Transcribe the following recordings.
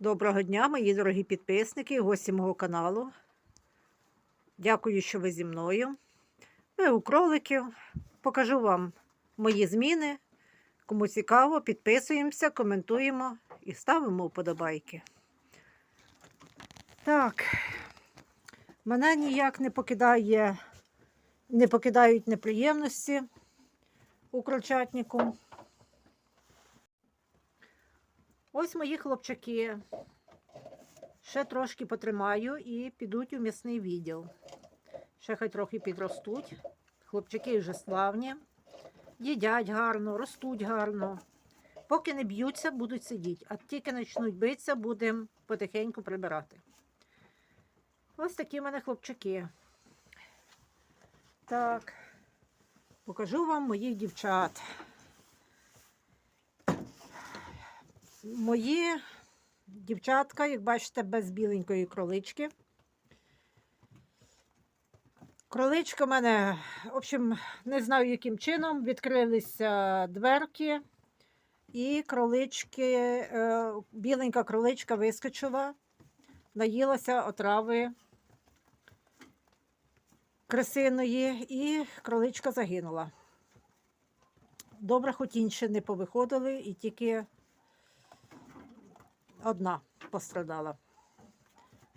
Доброго дня, мої дорогі підписники, гості мого каналу. Дякую, що ви зі мною. Ми у кроликів. Покажу вам мої зміни. Кому цікаво, підписуємося, коментуємо і ставимо вподобайки. Так, мене ніяк не покидає, не покидають неприємності у крольчатнику. Ось мої хлопчаки. Ще трошки потримаю і підуть у м'ясний відділ. Ще хай трохи підростуть. Хлопчаки вже славні, їдять гарно, ростуть гарно. Поки не б'ються, будуть сидіти, а тільки почнуть битися, будемо потихеньку прибирати. Ось такі в мене хлопчаки. Так, покажу вам моїх дівчат. Мої дівчатка, як бачите, без біленької кролички. Кроличка в мене, в общем, не знаю, яким чином відкрилися дверки, і кролички, е, біленька кроличка вискочила, наїлася отрави красиної, і кроличка загинула. Добре, хоч інші не повиходили, і тільки одна пострадала.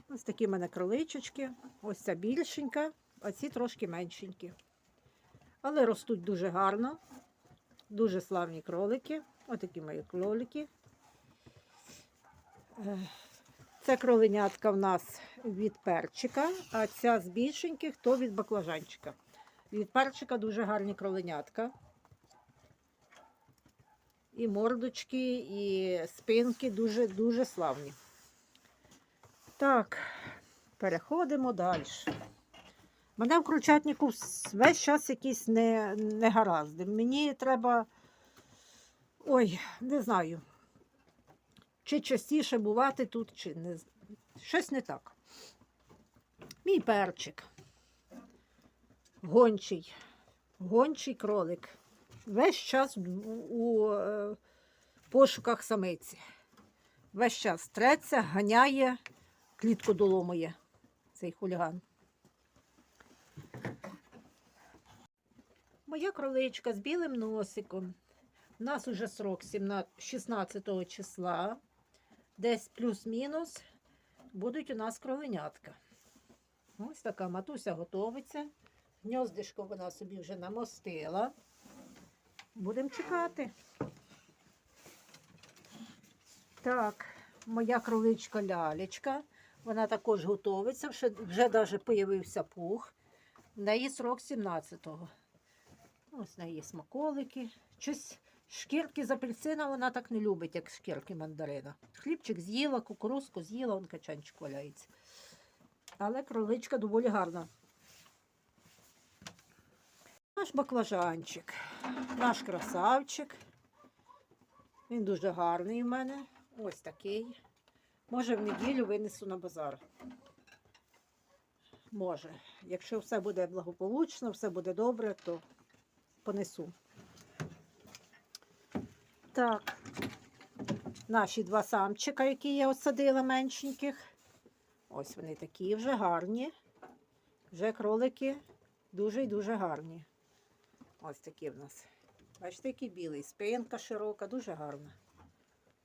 Ось такі в мене кроличечки. Ось ця більшенька, а ці трошки меншенькі. Але ростуть дуже гарно. Дуже славні кролики. Ось такі мої кролики. Е, Це кроленятка в нас від перчика, а ця з більшеньких то від баклажанчика. Від перчика дуже гарні кроленятка. І мордочки, і спинки дуже-дуже славні. Так, переходимо далі. Мене в кручатнику весь час якісь не, негаразди. Мені треба. Ой, не знаю. Чи частіше бувати тут, чи не. Щось не так. Мій перчик. Гончий. Гончий кролик весь час у е, пошуках самиці. Весь час треться, ганяє, клітку доломує цей хуліган. Моя кроличка з білим носиком. У нас уже срок 16 числа. Десь плюс-мінус будуть у нас кроленятка. Ось така матуся готовиться. Гньоздишко вона собі вже намостила. Будемо чекати. Так, моя кроличка лялечка. Вона також готовиться, вже, вже навіть появився пух. В неї срок 17-го. Ось в неї смаколики. Щось шкірки з апельсина вона так не любить, як шкірки мандарина. Хлібчик з'їла, кукурузку з'їла, он качанчик валяється. Але кроличка доволі гарна. Наш баклажанчик, наш красавчик. Він дуже гарний в мене. Ось такий. Може, в неділю винесу на базар. Може. Якщо все буде благополучно, все буде добре, то понесу. Так, наші два самчика, які я осадила меншеньких. Ось вони такі вже гарні. Вже кролики дуже і дуже гарні. Ось такі в нас. Бачите, який білий, спинка широка, дуже гарна.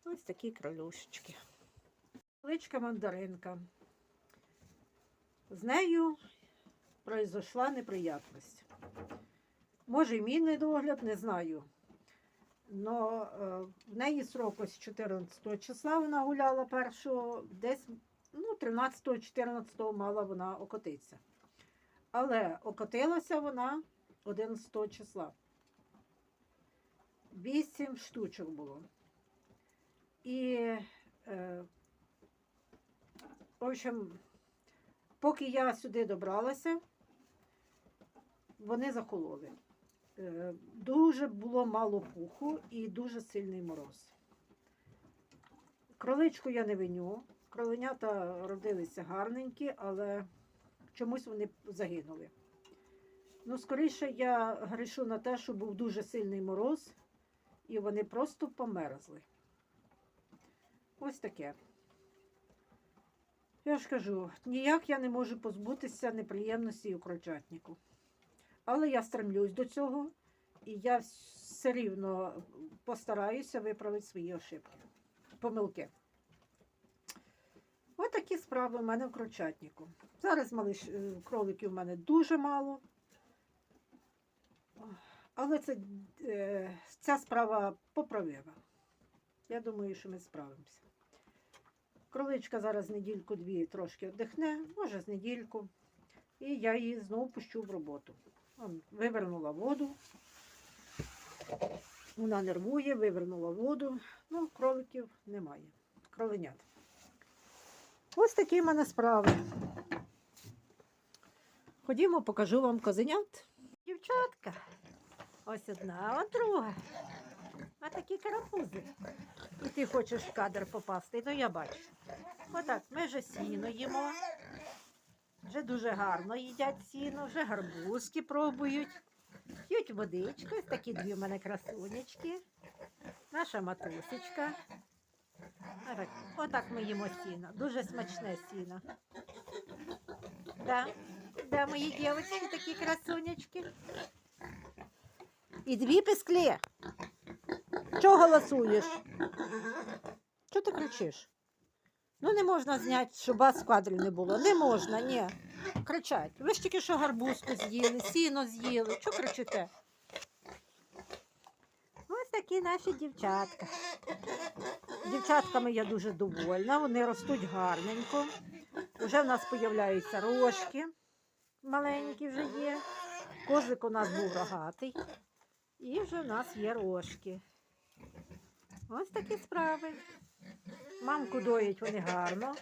Ось такі кролюшечки. Величка мандаринка. З нею произошла неприятність. Може, і мій недогляд, не знаю. Но е, в неї срок ось 14 числа вона гуляла першого, десь ну, 13-14 мала вона окотитися. Але окотилася вона 11 числа. Вісім штучок було. І, е, в общем, поки я сюди добралася, вони захололи. Е, дуже було мало пуху і дуже сильний мороз. Кроличку я не виню. Кроленята родилися гарненькі, але чомусь вони загинули. Ну, скоріше я грішу на те, що був дуже сильний мороз, і вони просто померзли. Ось таке. Я ж кажу, ніяк я не можу позбутися неприємності у крольчатнику. Але я стремлюсь до цього, і я все рівно постараюся виправити свої ошибки, помилки. Ось такі справи в мене в крольчатнику. Зараз малиш, е, кроликів у мене дуже мало. Але це, е, ця справа поправима. Я думаю, що ми справимося. Кроличка зараз недільку-дві трошки віддихне, може з недільку. І я її знову пущу в роботу. Вивернула воду. Вона нервує, вивернула воду. Ну, кроликів немає. Кроленят. Ось такі в мене справи. Ходімо, покажу вам козенят. Дівчатка. Ось одна, а друга. А такі карапузи. І ти хочеш в кадр попасти, то я бачу. Отак, ми вже сіно їмо. Вже дуже гарно їдять сіно, вже гарбузки пробують. П'ють водичку, ось такі дві в мене красунечки. Наша матусечка. Отак ми їмо сіно. Дуже смачне сіно. Да, да, мої дівчатки такі красунечки. І дві пісклі. Чого голосуєш? Чого ти кричиш? Ну, не можна зняти, щоб вас в кадрі не було. Не можна, ні. Кричать. Ви ж тільки що гарбузку з'їли, сіно з'їли. Чого кричите? Ось такі наші дівчатка. Дівчатками я дуже довольна, вони ростуть гарненько. Уже в нас з'являються рожки. Маленькі вже є. Козлик у нас був рогатий. І вже в нас є рожки. Ось такі справи. Мамку доїть вони гарно,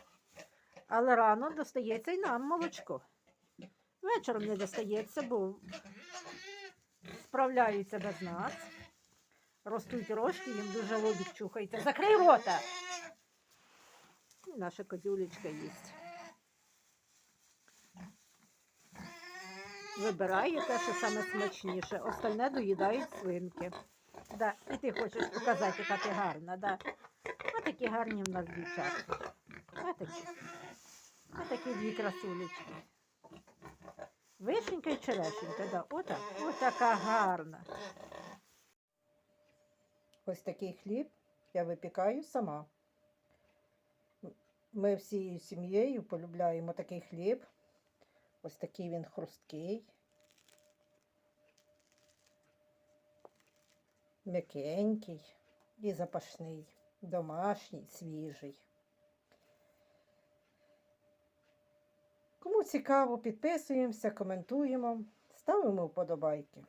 але рано достається і нам молочко. Вечором не достається, бо справляються без нас. Ростуть рожки, їм дуже лобік чухається. Закрий рота! І наша козюлечка їсть. Вибирає те, що саме смачніше. Остальне доїдають свинки. Да. І ти хочеш показати, яка ти гарна, да? Ось такі гарні в нас дівчатки. Ось такі. Ось такі дві красулечки. Вишенька і черешенька, да. Ота, ось така гарна. Ось такий хліб я випікаю сама. Ми всією сім'єю полюбляємо такий хліб. Ось такий він хрусткий. М'якенький і запашний, домашній, свіжий. Кому цікаво, підписуємося, коментуємо, ставимо вподобайки.